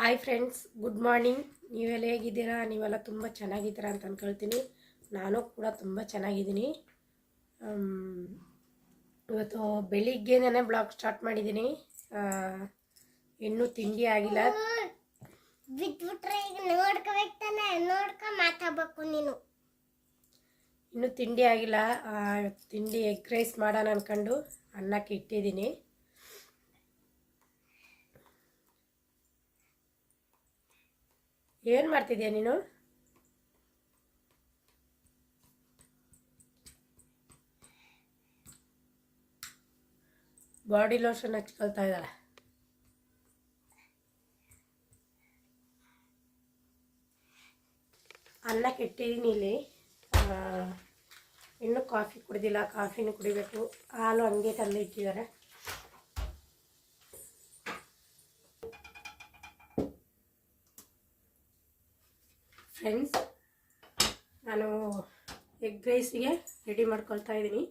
Hi friends good morning ನೀವೆಲ್ಲ ಹೇಗಿದ್ದೀರಾ? ನೀವೆಲ್ಲ ತುಂಬ ಚೆನ್ನಾಗಿದ್ದೀರಾ ಅಂತ ಅಂದ್ಕೊಳ್ತೀನಿ ನಾನು ಕೂಡ ತುಂಬ ಚೆನ್ನಾಗಿದ್ದೀನಿ. ಇವತ್ತು ಬೆಳಿಗ್ಗೆನೇ ಬ್ಲಾಗ್ ಸ್ಟಾರ್ಟ್ ಮಾಡಿದ್ದೀನಿ. ಇನ್ನೂ ತಿಂಡಿ ಆಗಿಲ್ಲ. ಬಿಟ್ಬಿಟ್ರೆ ಈಗ ನೋಡ್ಕೋಬೇಕು ತಾನೆ. ನೋಡ್ಕ ಮಾತಾಡ್ಬೇಕು ನೀನು. ಇನ್ನೂ ತಿಂಡಿ ಆಗಿಲ್ಲ. ತಿಂಡಿ ಎಗ್ ರೈಸ್ ಮಾಡೋಣ ಅಂದ್ಕೊಂಡು ಅನ್ನಕ್ಕೆ ಇಟ್ಟಿದ್ದೀನಿ. ಏನು ಮಾಡ್ತಿದ್ಯಾ ನೀನು? ಬಾಡಿ ಲೋಷನ್ ಹಚ್ಕೊಳ್ತಾ ಇದ್ದಾಳೆ. ಅನ್ನ ಕೆಟ್ಟಿದ್ದೀನಿ ಇಲ್ಲಿ. ಇನ್ನೂ ಕಾಫಿ ಕುಡ್ದಿಲ್ಲ, ಕಾಫಿನೂ ಕುಡಿಬೇಕು. ಹಾಲು ಹಂಗೆ ತಂದು ಇಟ್ಟಿದ್ದಾರೆ ಫ್ರೆಂಡ್ಸ್ ನಾನು ಎಗ್ ರೈಸಿಗೆ ರೆಡಿ ಮಾಡ್ಕೊಳ್ತಾ ಇದ್ದೀನಿ.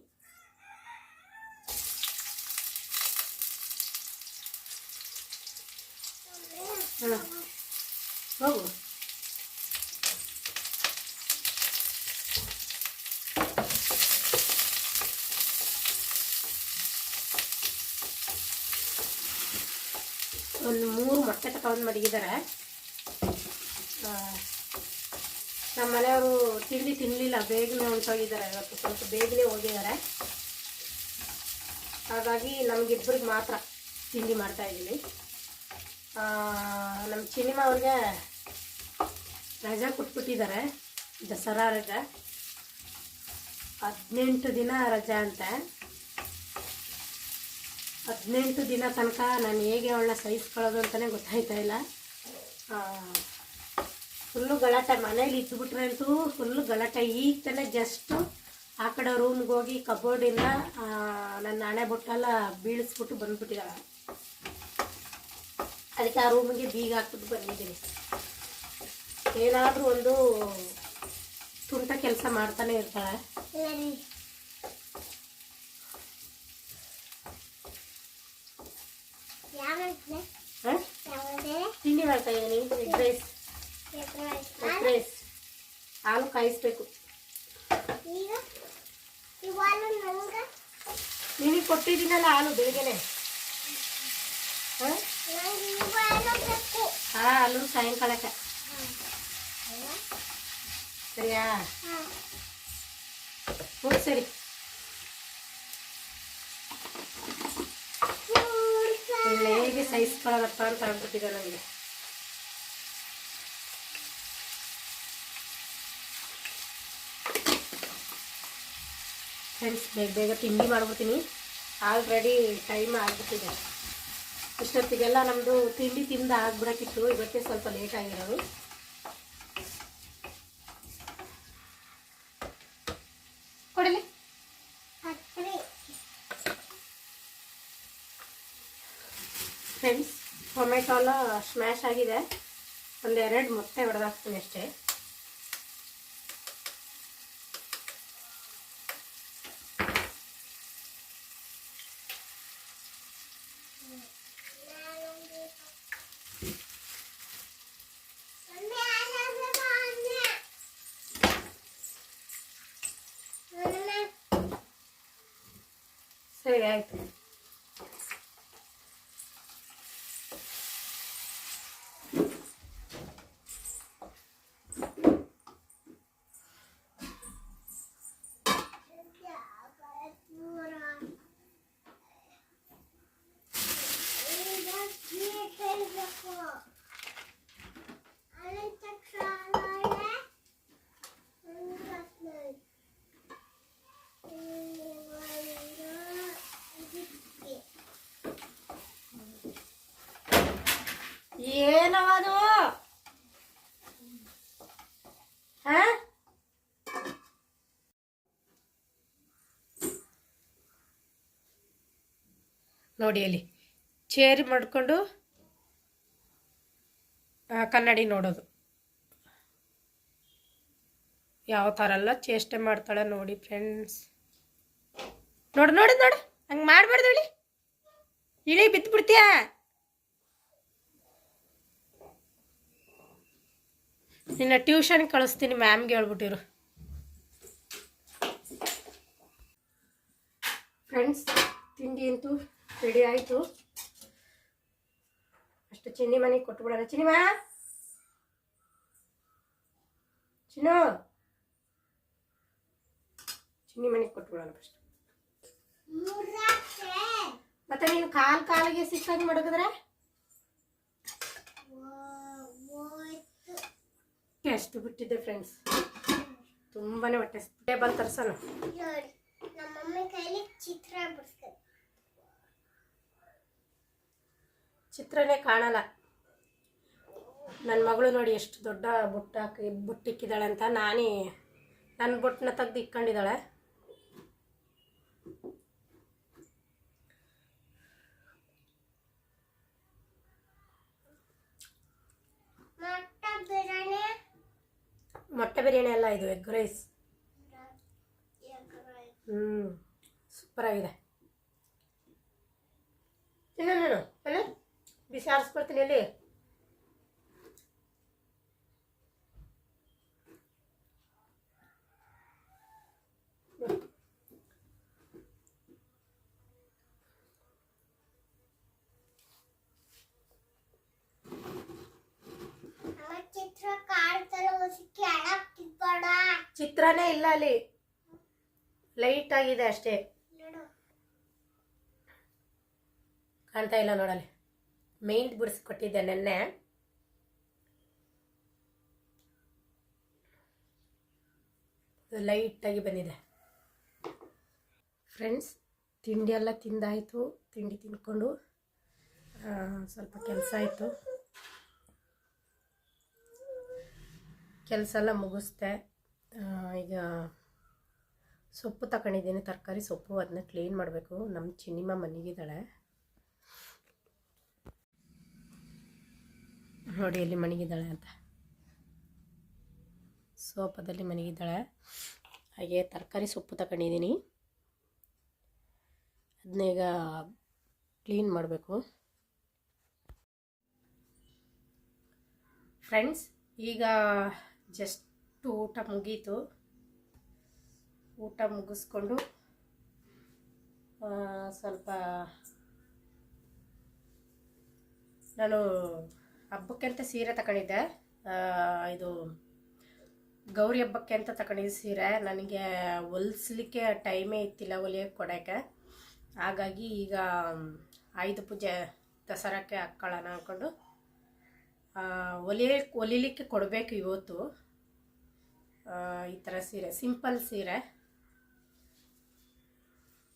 ಹೋಗು. ಒಂದು ಮೂರು ಮೊಟ್ಟೆ ತಗೊಂಡು ಮಡಗಿದ್ದಾರೆ ನಮ್ಮ ಮನೆಯವರು ತಿಂಡಿ ತಿನ್ನಲಿಲ್ಲ ಬೇಗನೆ ಹೊಂಟೋಗಿದ್ದಾರೆ ಇವತ್ತು ಸ್ವಲ್ಪ ಬೇಗನೆ ಹೋಗಿದ್ದಾರೆ. ಹಾಗಾಗಿ ನಮಗಿಬ್ಬರಿಗೆ ಮಾತ್ರ ತಿಂಡಿ ಮಾಡ್ತಾ ಇದ್ದೀವಿ ಆ, ನಮ್ಮ ಚಿನ್ನಿಮ ಅವ್ರಿಗೆ ರಜಾ ಕೊಟ್ಬಿಟ್ಟಿದ್ದಾರೆ ದಸರಾ ರಜಾ. ಹದಿನೆಂಟು ದಿನ ರಜಾ ಅಂತ. ಹದಿನೆಂಟು ದಿನ ತನಕ ನಾನು ಹೇಗೆ ಅವಳನ್ನ ಸಹಿಸ್ಕೊಳ್ಳೋದು ಅಂತಲೇ ಗೊತ್ತಾಯ್ತಾ ಇಲ್ಲ. ಫುಲ್ಲು ಗಲಾಟೆ. ಮನೇಲಿ ಇದ್ದುಬಿಟ್ರೆ ಅಂತೂ ಫುಲ್ಲು ಗಲಾಟೆ. ಈಗ ತಾನೇ ಜಸ್ಟು ಆ ಕಡೆ ರೂಮ್ಗೆ ಹೋಗಿ ಕಬೋರ್ಡಿಂದ ನನ್ನ ಹಣೆ ಬೊಟ್ಟೆಲ್ಲ ಬೀಳಿಸ್ಬಿಟ್ಟು ಬಂದ್ಬಿಟ್ಟಿದ್ದಾಳೆ ಅದಕ್ಕೆ ಆ ರೂಮಿಗೆ ಬೀಗ ಹಾಕ್ಬಿಟ್ಟು ಬಂದಿದ್ದೀನಿ. ಏನಾದರೂ ಒಂದು ತುಂಟ ಕೆಲಸ ಮಾಡ್ತಾನೆ ಇರ್ತಾಳೆ. ತಿಂಡಿ ಮಾಡ್ತಾ ಇದ್ದೀನಿ. ಎಗ್ ರೈಸ್ ರೈಸ್ ಹಾಲು ಕಾಯಿಸ್ಬೇಕು. ನಿನಗೆ? ಕೊಟ್ಟಿದ್ದೀನಲ್ಲ ಹಾಲು ಬೆಳಗ್ಗೆನೆ? ಹಾಂ? ಹಾಲು ಸಾಯಂಕಾಲಕ್ಕೆ. ಸರಿಯಾ? ಹ್ಞೂ ಸರಿ. ಹೇಗೆ ಸಹಿಸ್ಕೊಳ್ಳೋದಪ್ಪ ಅಂತ ಆಗ್ಬಿಟ್ಟಿದೆ ನನಗೆ ಫ್ರೆಂಡ್ಸ್ ಬೇಗ ಬೇಗ ತಿಂಡಿ ಮಾಡ್ಬಿಡ್ತೀನಿ. ಆಲ್ರೆಡಿ ಟೈಮ್ ಆಗಿಬಿಟ್ಟಿದೆ. ಇಷ್ಟೊತ್ತಿಗೆಲ್ಲ ನಮ್ಮದು ತಿಂಡಿ ತಿಂದ ಆಗ್ಬಿಡೋಕ್ಕಿತ್ತು ಇವತ್ತೇ ಸ್ವಲ್ಪ ಲೇಟ್ ಆಗಿರೋದು. ಕೊಡಲಿ? ಫ್ರೆಂಡ್ಸ್ ಟೊಮೆಟೊ ಎಲ್ಲ ಸ್ಮ್ಯಾಶ್ ಆಗಿದೆ. ಒಂದೆರಡು ಮೊಟ್ಟೆ ಹೊಡೆದಾಕ್ತೀನಿ ಅಷ್ಟೇ. ನೋಡಿ ಅಲ್ಲಿ. ಚೇರ್ ಮಾಡಿಕೊಂಡು ಕನ್ನಡಿ ನೋಡೋದು. ಯಾವ ಥರ ಎಲ್ಲ ಚೇಷ್ಟೆ ಮಾಡ್ತಾಳೆ ನೋಡಿ ಫ್ರೆಂಡ್ಸ್ ನೋಡು ನೋಡು ನೋಡು. ಹಂಗೆ ಮಾಡಬಾರ್ದು ಇಳಿ ಇಳಿ ಬಿದ್ದು ಬಿಡ್ತೀಯ ನಿನ್ನ ಟ್ಯೂಷನ್ ಕಳಿಸ್ತೀನಿ ಮ್ಯಾಮ್ಗೆ ಹೇಳ್ಬಿಟ್ಟಿರು. ಫ್ರೆಂಡ್ಸ್ ತಿಂಡಿ ಅಂತೂ ರೆಡಿ ಆಯಿತು. ಅಷ್ಟು ಚಿನ್ನಿ ಮನೆಗೆ ಕೊಟ್ಬಿಡೋಣ. ಚಿನ್ನಿಮ? ಚಿನ್ನು? ಚಿನ್ನಿ ಮನೆಗೆ ಕೊಟ್ಬಿಡೋಣ ಫಸ್ಟ್ ಮತ್ತೆ ನೀನು ಕಾಲು ಕಾಲಿಗೆ ಸಿಕ್ಕಾಗಿ ಮಡಗಿದ್ರೆ? ಅಷ್ಟು ಬಿಟ್ಟಿದ್ದೆ ಫ್ರೆಂಡ್ಸ್ ತುಂಬಾನೇ ಹೊಟ್ಟೆ ಬಂದು ತರ್ಸೋಣ. ಚಿತ್ರ ಬಿಡಿಸ್ತಾರೆ ಚಿತ್ರನೇ ಕಾಣಲ್ಲ. ನನ್ನ ಮಗಳು ನೋಡಿ ಎಷ್ಟು ದೊಡ್ಡ ಬುಟ್ಟ ಹಾಕಿ ಬುಟ್ಟಿಕ್ಕಿದ್ದಾಳೆ ಅಂತ ನಾನೇ ನನ್ನ ಬುಟ್ಟನ್ನ ತೆಗ್ದು ಇಕ್ಕೊಂಡಿದ್ದಾಳೆ. ಮೊಟ್ಟ ಬಿರಿಯಾನಿ ಎಲ್ಲ ಇದು, ಎಗ್ ರೈಸ್. ಹ್ಞೂ ಸೂಪರ್ ಆಗಿದೆ ತಿನ್ನ ಅಲ್ಲೇ ಅಲ್ಲ ಬಿಸಿ ಆರಿಸ್ಕೊಳ್ತೀನಿ ತಿಕ್ಬೇಡ ಚಿತ್ರನೇ ಇಲ್ಲ ಅಲ್ಲಿ. ಲೈಟ್ ಆಗಿದೆ ಅಷ್ಟೇ. ಕಾಣ್ತಾ ಇಲ್ಲ ನೋಡಲ್ಲಿ. ಮೇಯ್ನ್ ಬಿಡಿಸ್ಕೊಟ್ಟಿದ್ದೆ ನೆನ್ನೆ ಲೈಟಾಗಿ ಬಂದಿದೆ. ಫ್ರೆಂಡ್ಸ್ ತಿಂಡಿ ಎಲ್ಲ ತಿಂದಾಯಿತು. ತಿಂಡಿ ತಿಂದ್ಕೊಂಡು ಸ್ವಲ್ಪ ಕೆಲಸ ಆಯಿತು. ಕೆಲಸ ಎಲ್ಲ ಮುಗಿಸ್ದೆ. ಈಗ ಸೊಪ್ಪು ತಗೊಂಡಿದ್ದೀನಿ ತರಕಾರಿ ಸೊಪ್ಪು, ಅದನ್ನ ಕ್ಲೀನ್ ಮಾಡಬೇಕು. ನಮ್ಮ ಚಿನ್ನಿಮ್ಮ ಮನೆಗಿದ್ದಾಳೆ. ನೋಡಿ ಎಲ್ಲಿ ಮಣಗಿದ್ದಾಳೆ ಅಂತ. ಸೋಪದಲ್ಲಿ ಮಣಗಿದ್ದಾಳೆ. ಹಾಗೆ ತರಕಾರಿ ಸೊಪ್ಪು ತಗೊಂಡಿದ್ದೀನಿ. ಅದನ್ನೀಗ ಕ್ಲೀನ್ ಮಾಡಬೇಕು. ಫ್ರೆಂಡ್ಸ್, ಈಗ ಜಸ್ಟ್ ಊಟ ಮುಗೀತು. ಊಟ ಮುಗಿಸ್ಕೊಂಡು ಸ್ವಲ್ಪ ನಾನು ಹಬ್ಬಕ್ಕೆ ಅಂತ ಸೀರೆ ತಗೊಂಡಿದ್ದೆ. ಇದು ಗೌರಿ ಹಬ್ಬಕ್ಕೆ ಅಂತ ತಗೊಂಡಿದ್ದೆ ಸೀರೆ. ನನಗೆ ಹೊಲಿಸ್ಲಿಕ್ಕೆ ಟೈಮೇ ಇತ್ತಿಲ್ಲ ಹೊಲಿಯೋಕೆ ಕೊಡೋಕ್ಕೆ. ಹಾಗಾಗಿ ಈಗ ಆಯುಧ ಪೂಜೆ ದಸರಾಕ್ಕೆ ಹಾಕ್ಕೊಳ್ಳೋಣ ಅಂದ್ಕೊಂಡು ಹೊಲಿಯಕ್ಕೆ ಹೊಲಿಲಿಕ್ಕೆ ಕೊಡಬೇಕು ಇವತ್ತು. ಈ ಥರ ಸೀರೆ, ಸಿಂಪಲ್ ಸೀರೆ.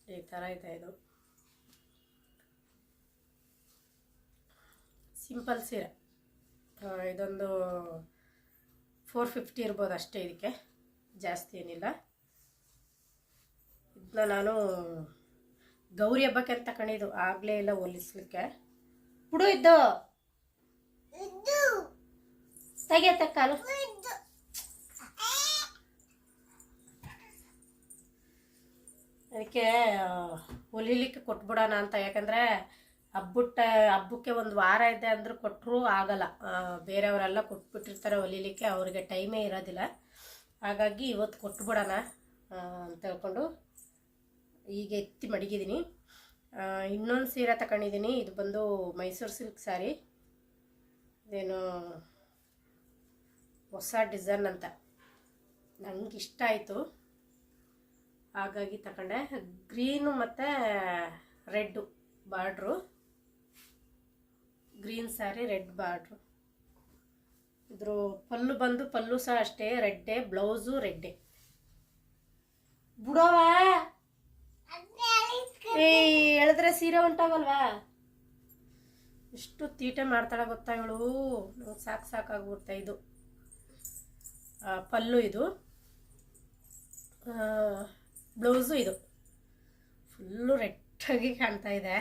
ಈ ಥರ ಇದೆ ಇದು. ಸಿಂಪಲ್ ಸೀರೆ. ಇದೊಂದು ಫೋರ್ ಫಿಫ್ಟಿ ಇರ್ಬೋದು ಅಷ್ಟೇ ಇದಕ್ಕೆ. ಜಾಸ್ತಿ ಏನಿಲ್ಲ. ಇದನ್ನ ನಾನು ಗೌರಿ ಹಬ್ಬಕ್ಕೆ ಅಂತ ಕಣಿದು. ಆಗಲೇ ಇಲ್ಲ ಹೊಲಿಸ್ಲಿಕ್ಕೆ. ಬಿಡು ಇದ್ದು. ಇದು ತೆಗಿಯತ್ತೆ ಕಾಲು. ಅದಕ್ಕೆ ಹೊಲಿಲಿಕ್ಕೆ ಕೊಟ್ಬಿಡೋಣ ಅಂತ. ಯಾಕಂದರೆ ಹಬ್ಬುಟ್ಟ ಹಬ್ಬಕ್ಕೆ ಒಂದು ವಾರ ಇದೆ ಅಂದರೂ ಕೊಟ್ಟರು ಆಗಲ್ಲ. ಬೇರೆಯವರೆಲ್ಲ ಕೊಟ್ಬಿಟ್ಟಿರ್ತಾರೆ ಹೊಲಿಲಿಕ್ಕೆ ಅವರಿಗೆ ಟೈಮೇ ಇರೋದಿಲ್ಲ. ಹಾಗಾಗಿ ಇವತ್ತು ಕೊಟ್ಬಿಡೋಣ ಆ, ಅಂತ ಹೇಳ್ಕೊಂಡು ಈಗ ಎತ್ತಿ ಮಡಗಿದ್ದೀನಿ. ಇನ್ನೊಂದು ಸೀರೆ ತಗೊಂಡಿದ್ದೀನಿ ಇದು ಬಂದು ಮೈಸೂರು ಸಿಲ್ಕ್ ಸ್ಯಾರಿ ಇದೇನು ಹೊಸ ಡಿಸೈನ್ ಅಂತ. ನನಗೆ ಇಷ್ಟ ಆಯಿತು. ಹಾಗಾಗಿ ತಗೊಂಡೆ ಗ್ರೀನು ಮತ್ತು red border. Green sari, red border. ಇದ್ರ ಪಲ್ಲು ಬಂದು ಪಲ್ಲು ಸಹ ಅಷ್ಟೇ, ರೆಡ್ಡೆ, ಬ್ಲೌಸು ರೆಡ್ಡೆ. ಬಿಡೋವ? ಹೇಳಿದ್ರೆ ಸೀರೆ ಹೊಂಟಾಗಲ್ವಾ ಇಷ್ಟು ತೀಟೆ ಮಾಡ್ತಾಳೆ ಗೊತ್ತಾ ಇವಳು? ನಂಗೆ ಸಾಕು ಸಾಕಾಗ್ಬಿಡ್ತಾ ಇದು. ಪಲ್ಲು ಇದು. ಬ್ಲೌಸು ಇದು. ಫುಲ್ಲು ರೆಟ್ಟಾಗಿ ಕಾಣ್ತಾ ಇದೆ.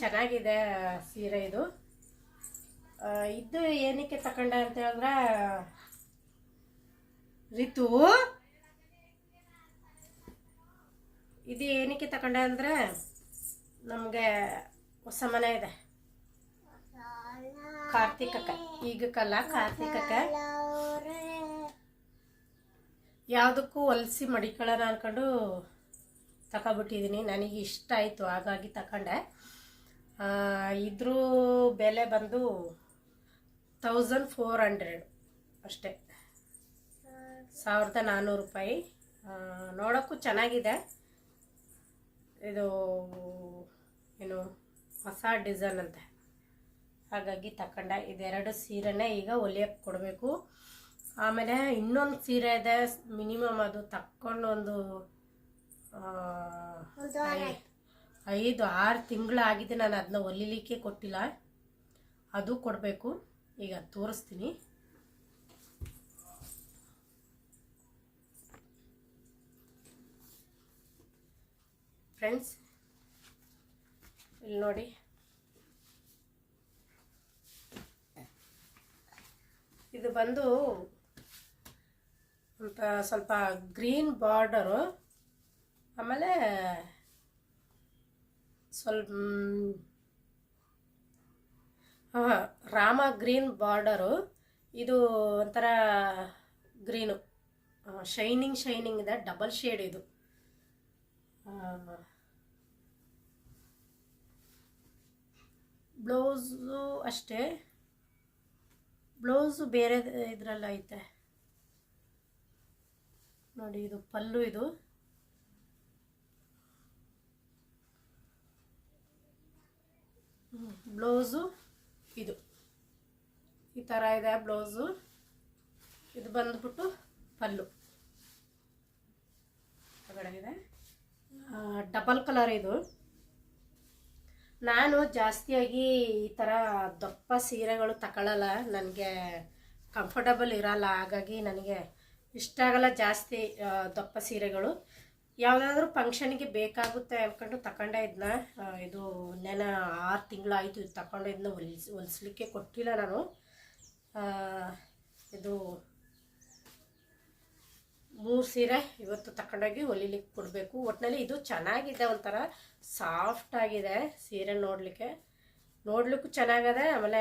ಚೆನ್ನಾಗಿದೆ ಸೀರೆ ಇದು. ಇದು ಏನಕ್ಕೆ ತಗೊಂಡೆ ಅಂತ ಹೇಳಿದ್ರೆ, ರಿತು, ಇದು ಏನಕ್ಕೆ ತಗೊಂಡೆ ಅಂದರೆ, ನಮಗೆ ಹೊಸ ಮನೆ ಇದೆ. ಸಾಲ ಈಗ ಕಲ್ಲ ಕಾರ್ತಿಕಕ್ಕ. ಯಾವುದಕ್ಕೂ ಹೊಲಿಸಿ ಮಡಿಕೊಳ್ಳೋಣ ಅಂದ್ಕೊಂಡು ತಗೊಬಿಟ್ಟಿದ್ದೀನಿ ನನಗೆ ಇಷ್ಟ ಆಯಿತು, ಹಾಗಾಗಿ ತಗೊಂಡೆ ಇದ್ರ ಬೆಲೆ ಬಂದು ತೌಸಂಡ್ ಫೋರ್ ಹಂಡ್ರೆಡ್ ಅಷ್ಟೇ. ಸಾವಿರದ ನಾನ್ನೂರು ರೂಪಾಯಿ. ನೋಡೋಕ್ಕೂ ಚೆನ್ನಾಗಿದೆ. ಇದು ಏನು ಹೊಸ ಡಿಸೈನ್ ಅಂತೆ. ಹಾಗಾಗಿ ತಕೊಂಡೆ ಇದೆರಡು ಸೀರೆನೇ ಈಗ ಹೊಲಿಯೋಕ್ಕೆ ಕೊಡಬೇಕು. ಆಮೇಲೆ ಇನ್ನೊಂದು ಸೀರೆ ಇದೆ ಮಿನಿಮಮ್ ಅದು ತಕ್ಕೊಂಡು ಐದು, ಆರು ತಿಂಗಳಾಗಿದೆ ನಾನು ಅದನ್ನ ಹೊಲಿಲಿಕ್ಕೆ ಕೊಟ್ಟಿಲ್ಲ. ಅದು ಕೊಡಬೇಕು. ಈಗ ತೋರಿಸ್ತೀನಿ. ಫ್ರೆಂಡ್ಸ್, ಇಲ್ಲಿ ನೋಡಿ. ಇದು ಬಂದು ಸ್ವಲ್ಪ ಗ್ರೀನ್ ಬಾರ್ಡರು. ಆಮೇಲೆ ಸ್ವಲ್ಪ ಹಾಂ, ರಾಮ ಗ್ರೀನ್ ಬಾರ್ಡರು. ಇದು ಒಂಥರ ಗ್ರೀನು. ಶೈನಿಂಗ್ ಶೈನಿಂಗ್ ಇದೆ, ಡಬಲ್ ಶೇಡ್ ಇದು. ಬ್ಲೌಸು ಅಷ್ಟೇ. ಬ್ಲೌಸು ಬೇರೆ ಇದರಲ್ಲೈತೆ. ನೋಡಿ, ಇದು ಪಲ್ಲು ಇದು. ಬ್ಲೌಸು ಇದು. ಈ ಥರ ಇದೆ ಬ್ಲೌಸು. ಇದು ಬಂದ್ಬಿಟ್ಟು ಪಲ್ಲು. ಇದೆ ಡಬಲ್ ಕಲರ್ ಇದು. ನಾನು ಜಾಸ್ತಿಯಾಗಿ ಈ ಥರ ದಪ್ಪ ಸೀರೆಗಳು ತಗೊಳ್ಳಲ್ಲ ನನಗೆ ಕಂಫರ್ಟಬಲ್ ಇರಲ್ಲ. ಹಾಗಾಗಿ ನನಗೆ ಇಷ್ಟ ಆಗಲ್ಲ ಜಾಸ್ತಿ ದಪ್ಪ ಸೀರೆಗಳು. ಯಾವುದಾದ್ರೂ ಫಂಕ್ಷನ್ಗೆ ಬೇಕಾಗುತ್ತೆ ಅಂದ್ಕೊಂಡು ತಗೊಂಡೆ ಇದನ್ನ ಇದು ನೆನ ಆರು ತಿಂಗಳಾಯಿತು ಇದು ತಗೊಂಡು ಇದನ್ನ ಹೊಲಿಸ್ ಹೊಲಿಸ್ಲಿಕ್ಕೆ ಕೊಟ್ಟಿಲ್ಲ ನಾನು. ಇದು ಮೂರು ಸೀರೆ ಇವತ್ತು ತಗೊಂಡೋಗಿ ಹೊಲಿಲಿಕ್ಕೆ ಕೊಡಬೇಕು. ಒಟ್ಟಿನಲ್ಲಿ ಇದು ಚೆನ್ನಾಗಿದೆ ಒಂಥರ ಸಾಫ್ಟ್ ಆಗಿದೆ ಸೀರೆ ನೋಡಲಿಕ್ಕೆ. ನೋಡ್ಲಿಕ್ಕೂ ಚೆನ್ನಾಗದೆ ಆಮೇಲೆ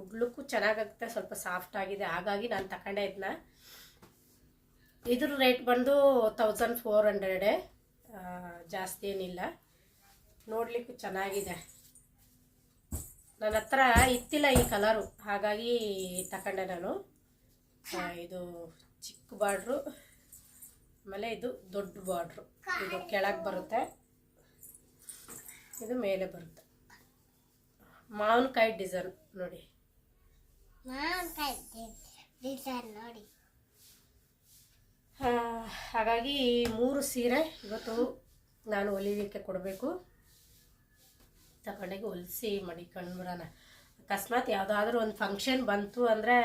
ಉಡ್ಲಿಕ್ಕೂ ಚೆನ್ನಾಗಾಗುತ್ತೆ ಸ್ವಲ್ಪ ಸಾಫ್ಟ್ ಆಗಿದೆ. ಹಾಗಾಗಿ ನಾನು ತಗೊಂಡೆ ಇದನ್ನ ಇದ್ರ ರೇಟ್ ಬಂದು ತೌಸಂಡ್ ಫೋರ್ ಹಂಡ್ರೆಡೆ ಜಾಸ್ತಿ ಏನಿಲ್ಲ. ನೋಡಲಿಕ್ಕೂ ಚೆನ್ನಾಗಿದೆ. ನನ್ನ ಹತ್ರ ಇತ್ತಿಲ್ಲ ಈ ಕಲರು ಹಾಗಾಗಿ ತಗೊಂಡೆ ನಾನು. ಇದು ಚಿಕ್ಕ ಬಾರ್ಡ್ರು ಆಮೇಲೆ ಇದು ದೊಡ್ಡ ಬಾರ್ಡ್ರು ಇದು ಕೆಳಗೆ ಬರುತ್ತೆ. ಇದು ಮೇಲೆ ಬರುತ್ತೆ. ಮಾವಿನಕಾಯಿ ಡಿಸೈನ್ ನೋಡಿ. ನೋಡಿ. ಹಾಗಾಗಿ ಈ ಮೂರು ಸೀರೆ ಇವತ್ತು ನಾನು ಹೊಲಿಲಿಕ್ಕೆ ಕೊಡಬೇಕು. ತಗೊಂಡೋಗಿ ಹೊಲಿಸಿ ಮಡಿಕೊಂಡು ಬರೋಣ ಅಕಸ್ಮಾತ್ ಯಾವುದಾದ್ರೂ ಒಂದು ಫಂಕ್ಷನ್ ಬಂತು ಅಂದರೆ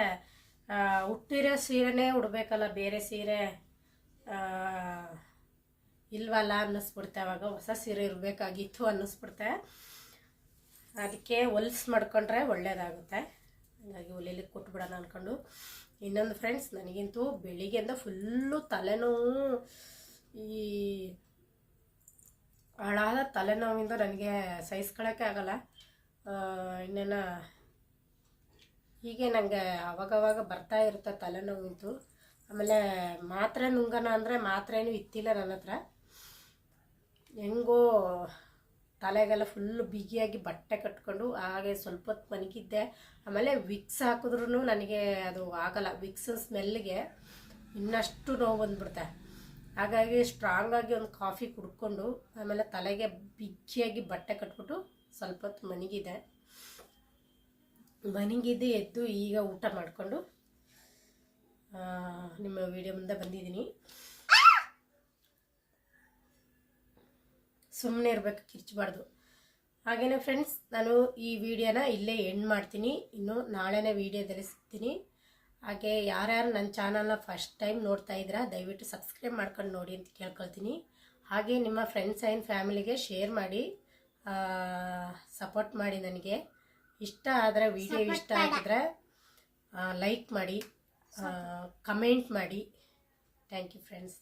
ಹುಟ್ಟಿರೋ ಸೀರೆನೇ ಉಡಬೇಕಲ್ಲ, ಬೇರೆ ಸೀರೆ ಇಲ್ವಲ್ಲ ಅನ್ನಿಸ್ಬಿಡ್ತೆ ಅವಾಗ ಹೊಸ ಸೀರೆ ಇರಬೇಕಾಗಿತ್ತು ಅನ್ನಿಸ್ಬಿಡ್ತೆ ಅದಕ್ಕೆ ಹೊಲ್ಸ್ ಮಾಡ್ಕೊಂಡ್ರೆ ಒಳ್ಳೇದಾಗುತ್ತೆ. ಹಾಗಾಗಿ ಕೊಟ್ಟು ಕೊಟ್ಬಿಡೋಣ ಅಂದ್ಕೊಂಡು ಇನ್ನೊಂದು ಫ್ರೆಂಡ್ಸ್ ನನಗಿಂತೂ ಬೆಳಿಗ್ಗೆಯಿಂದ ಫುಲ್ಲು ತಲೆನೋವು ಈ ಹಾಳಾದ ತಲೆನೋವಿಂದ ನನಗೆ ಸಹಿಸ್ಕೊಳ್ಳೋಕ್ಕೆ ಆಗಲ್ಲ. ಇನ್ನೇನು ಹೀಗೆ ನನಗೆ ಅವಾಗವಾಗ ಬರ್ತಾ ಇರುತ್ತೆ ತಲೆನೋವಿಂತು ಆಮೇಲೆ ಮಾತ್ರೆ ನುಂಗನ ಅಂದರೆ ಮಾತ್ರೆನೂ ಇತ್ತಿಲ್ಲ ನನ್ನ ಹತ್ರ. ಹೆಂಗೋ ತಲೆಗೆಲ್ಲ ಫುಲ್ಲು ಬಿಗಿಯಾಗಿ ಬಟ್ಟೆ ಕಟ್ಕೊಂಡು ಹಾಗೆ ಸ್ವಲ್ಪ ಹೊತ್ತು ಮನಗಿದ್ದೆ. ಆಮೇಲೆ ವಿಕ್ಸ್ ಹಾಕಿದ್ರೂ ನನಗೆ ಅದು ಆಗಲ್ಲ. ವಿಕ್ಸ್ ಸ್ಮೆಲ್ಗೆ ಇನ್ನಷ್ಟು ನೋವು ಬಂದ್ಬಿಡುತ್ತೆ. ಹಾಗಾಗಿ ಸ್ಟ್ರಾಂಗಾಗಿ ಒಂದು ಕಾಫಿ ಕುಡ್ಕೊಂಡು ಆಮೇಲೆ ತಲೆಗೆ ಬಿಗಿಯಾಗಿ ಬಟ್ಟೆ ಕಟ್ಬಿಟ್ಟು ಸ್ವಲ್ಪ ಹೊತ್ತು ಮನಗಿದೆ ಮನಗಿದ್ದು ಎದ್ದು ಈಗ ಊಟ ಮಾಡಿಕೊಂಡು ನಿಮ್ಮ ವಿಡಿಯೋ ಮುಂದೆ ಬಂದಿದ್ದೀನಿ. ಸುಮ್ಮನೆ ಇರಬೇಕು ಕಿರ್ಚಬಾರ್ದು. ಹಾಗೆಯೇ ಫ್ರೆಂಡ್ಸ್ ನಾನು ಈ ವಿಡಿಯೋನ ಇಲ್ಲೇ ಎಂಡ್ ಮಾಡ್ತೀನಿ. ಇನ್ನು ನಾಳೆನೇ ವಿಡಿಯೋದಲ್ಲಿ ಸಿಗ್ತೀನಿ. ಹಾಗೆ ಯಾರ್ಯಾರು ನನ್ನ ಚಾನಲ್ನ ಫಸ್ಟ್ ಟೈಮ್ ನೋಡ್ತಾ ಇದ್ದೀರಾ ದಯವಿಟ್ಟು ಸಬ್ಸ್ಕ್ರೈಬ್ ಮಾಡ್ಕೊಂಡು ನೋಡಿ ಅಂತ ಕೇಳ್ಕೊಳ್ತೀನಿ. ಹಾಗೆ ನಿಮ್ಮ ಫ್ರೆಂಡ್ಸ್ ಆ್ಯಂಡ್ ಫ್ಯಾಮಿಲಿಗೆ ಶೇರ್ ಮಾಡಿ ಸಪೋರ್ಟ್ ಮಾಡಿ ನನಗೆ. ಇಷ್ಟ ಆದರೆ ವಿಡಿಯೋ ಇಷ್ಟ ಆಗಿದ್ರೆ ಲೈಕ್ ಮಾಡಿ ಕಮೆಂಟ್ ಮಾಡಿ. Thank you friends